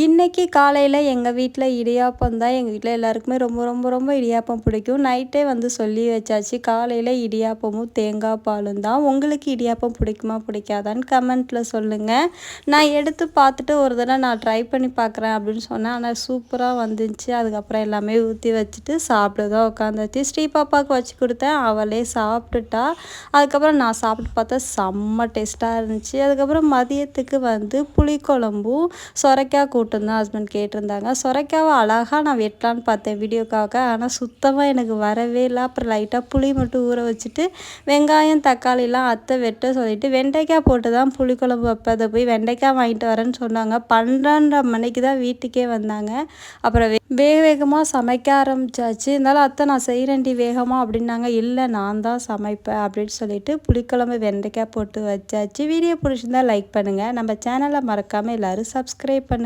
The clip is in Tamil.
இன்றைக்கி காலையில் எங்கள் வீட்டில் இடியாப்பம் தான். எங்கள் வீட்டில் எல்லாருக்குமே ரொம்ப ரொம்ப ரொம்ப இடியாப்பம் பிடிக்கும். நைட்டே வந்து சொல்லி வச்சாச்சு காலையில் இடியாப்பமும் தேங்காய் பாலும் தான். உங்களுக்கு இடியாப்பம் பிடிக்குமா பிடிக்காதான்னு கமெண்ட்டில் சொல்லுங்கள் நான் எடுத்து பார்த்துட்டு ஒரு தடவை நான் ட்ரை பண்ணி பார்க்குறேன் அப்படின்னு சொன்னேன். ஆனால் சூப்பராக வந்துச்சு. அதுக்கப்புறம் எல்லாமே ஊற்றி வச்சுட்டு சாப்பிட தான் உட்காந்துச்சு ஸ்ரீ பாப்பாவுக்கு வச்சு கொடுத்தேன். அவளே சாப்பிட்டுட்டா. அதுக்கப்புறம் நான் சாப்பிட்டு பார்த்தா செம்ம டேஸ்ட்டாக இருந்துச்சு. அதுக்கப்புறம் மதியத்துக்கு வந்து புளிக்குழம்பும் சொரைக்காய் கூட்டம் தான் ஹஸ்பண்ட் கேட்டிருந்தாங்க. சொரைக்காவை அழகாக நான் வெட்டலான்னு பார்த்தேன் வீடியோக்காக. ஆனால் சுத்தமாக எனக்கு வரவே இல்லை. அப்புறம் லைட்டாக புளி மட்டும் ஊற வச்சுட்டு வெங்காயம் தக்காளிலாம் அத்தை வெட்ட சொல்லிவிட்டு வெண்டைக்காய் போட்டு தான் புளிக்குழம்பு வைப்பேன் அதை போய் வெண்டைக்காய் வாங்கிட்டு வரேன்னு சொன்னாங்க. பன்னெண்டரை மணிக்கு தான் வீட்டுக்கே வந்தாங்க. அப்புறம் வேக வேகமாக சமைக்க ஆரம்பிச்சாச்சு. இருந்தாலும் அத்தை நான் செய்கிறேன்டி வேகமாக அப்படின்னாங்க. இல்லை நான் தான் சமைப்பேன் அப்படின்னு சொல்லிட்டு புளிக்குழம்பு வெண்டைக்காய் போட்டு வச்சாச்சு. வீடியோ பிடிச்சிருந்தா லைக் பண்ணுங்கள் நம்ம சேனலை மறக்காமல் எல்லோரும் சப்ஸ்கிரைப் பண்ணு